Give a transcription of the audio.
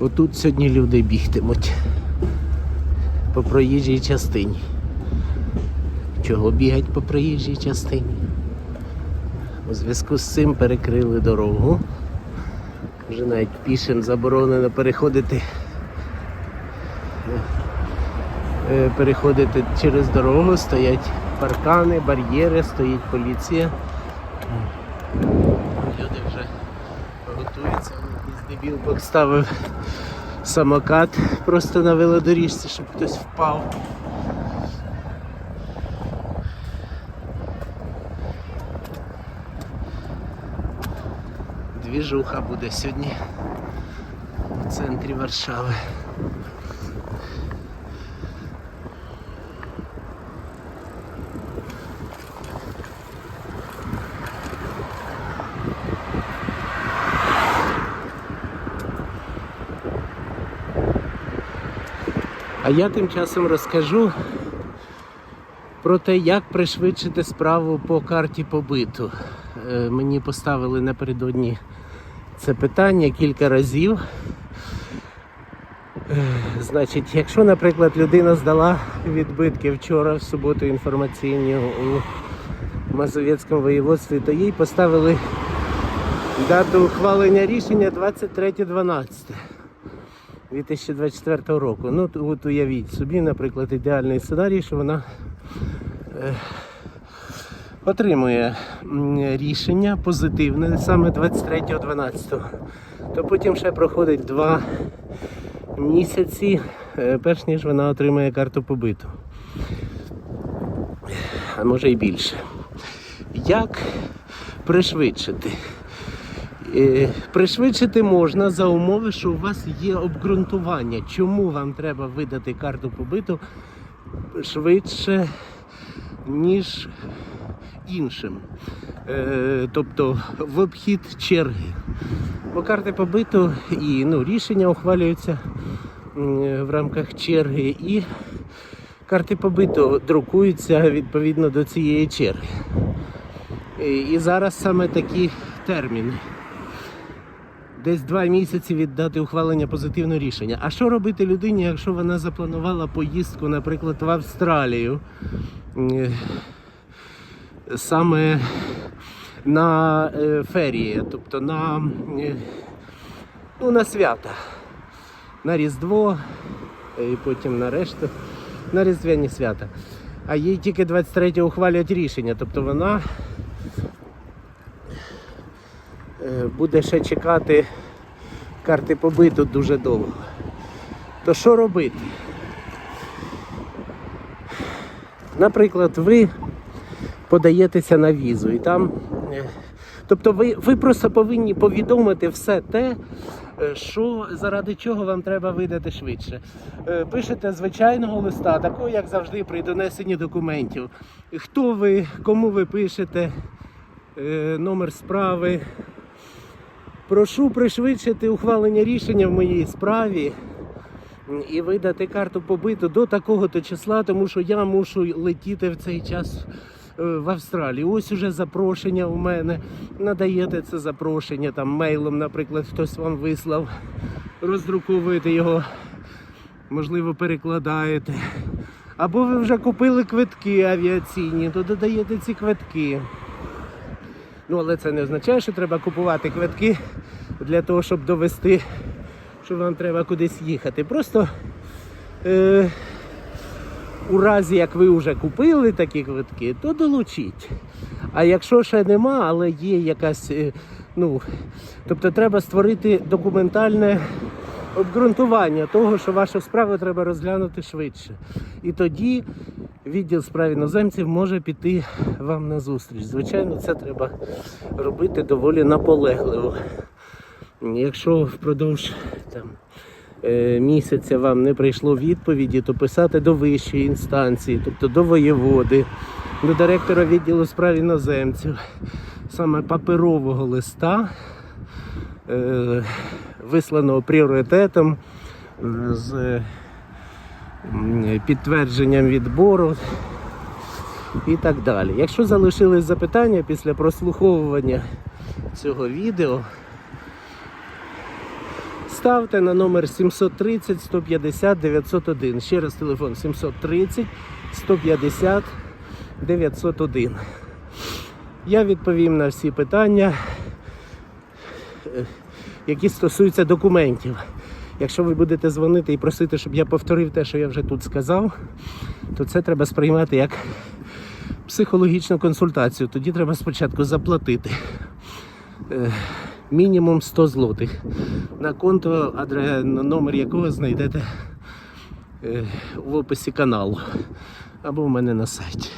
Отут сьогодні люди бігтимуть по проїжджій частині. Чого бігать по проїжджій частині? У зв'язку з цим перекрили дорогу. Вже навіть пішим заборонено переходити е, переходити через дорогу, стоять паркани, бар'єри, стоїть поліція. Люди вже готуються. Якийсь дебіл поставив самокат просто на велодоріжці, щоб хтось впав. Двіжуха буде сьогодні в центрі Варшави. А я тим часом розкажу про те, як пришвидшити справу по карті побиту. Е, Мені поставили напередодні це питання кілька разів. Е, Значить, якщо, наприклад, людина здала відбитки вчора в суботу інформаційні у Мазовецькому воєводстві, то їй поставили дату ухвалення рішення 23.12. 2024 року. Ну, от уявіть собі, наприклад, ідеальний сценарій, що вона е, отримує рішення позитивне саме 23.12. То потім ще проходить два місяці, е, перш ніж вона отримає карту побиту. А може і більше. Як пришвидшити? Е, Пришвидшити можна за умови, що у вас є обґрунтування, чому вам треба видати карту побиту швидше, ніж іншим. Е, Тобто в обхід черги. Бо карти побиту і ну, рішення ухвалюються в рамках черги, і карти побиту друкуються відповідно до цієї черги. І- І зараз саме такі терміни десь два місяці віддати ухвалення позитивного рішення. А що робити людині, якщо вона запланувала поїздку, наприклад, в Австралію? Е, Саме на е, ферії, тобто на, е, ну, на свята, на Різдво і потім на решту, на Різдвяні свята. А їй тільки 23 ухвалюють рішення, тобто вона буде ще чекати карти побиту дуже довго. То що робити? Наприклад, ви подаєтеся на візу і там. е, Тобто ви, ви просто повинні повідомити все те, е, що заради чого вам треба видати швидше. Е, Пишете звичайного листа, такого, як завжди, при донесенні документів. Хто ви, кому ви пишете, е, номер справи, Прошу пришвидшити ухвалення рішення в моїй справі і видати карту побиту до такого-то числа, тому що я мушу летіти в цей час е, в Австралію. Ось уже запрошення у мене. Надаєте це запрошення там мейлом, наприклад, хтось вам вислав, роздруковуєте його, можливо, перекладаєте. Або ви вже купили квитки авіаційні, то додаєте ці квитки. Ну, але це не означає, що треба купувати квитки для того, щоб довести, що вам треба кудись їхати. Просто е, у разі, як ви вже купили такі квитки, то долучіть. А якщо ще нема, але є якась, е, ну, тобто треба створити документальне обґрунтування того, що вашу справу треба розглянути швидше. І тоді відділ справ іноземців може піти вам на зустріч. Звичайно, це треба робити доволі наполегливо. Якщо впродовж там, е, місяця вам не прийшло відповіді, то писати до вищої інстанції, тобто до воєводи, до директора відділу справ іноземців, саме паперового листа, е, висланого пріоритетом е, з підтвердженням відбору і так далі. Якщо залишились запитання після прослуховування цього відео, ставте на номер 730 150 901. Ще раз телефон 730 150 901. Я відповім на всі питання, е, які стосуються документів. Якщо ви будете дзвонити і просити, щоб я повторив те, що я вже тут сказав, то це треба сприймати як психологічну консультацію. Тоді треба спочатку заплатити е, мінімум 100 злотих на конто, адре- номер якого знайдете е, в описі каналу або в мене на сайті.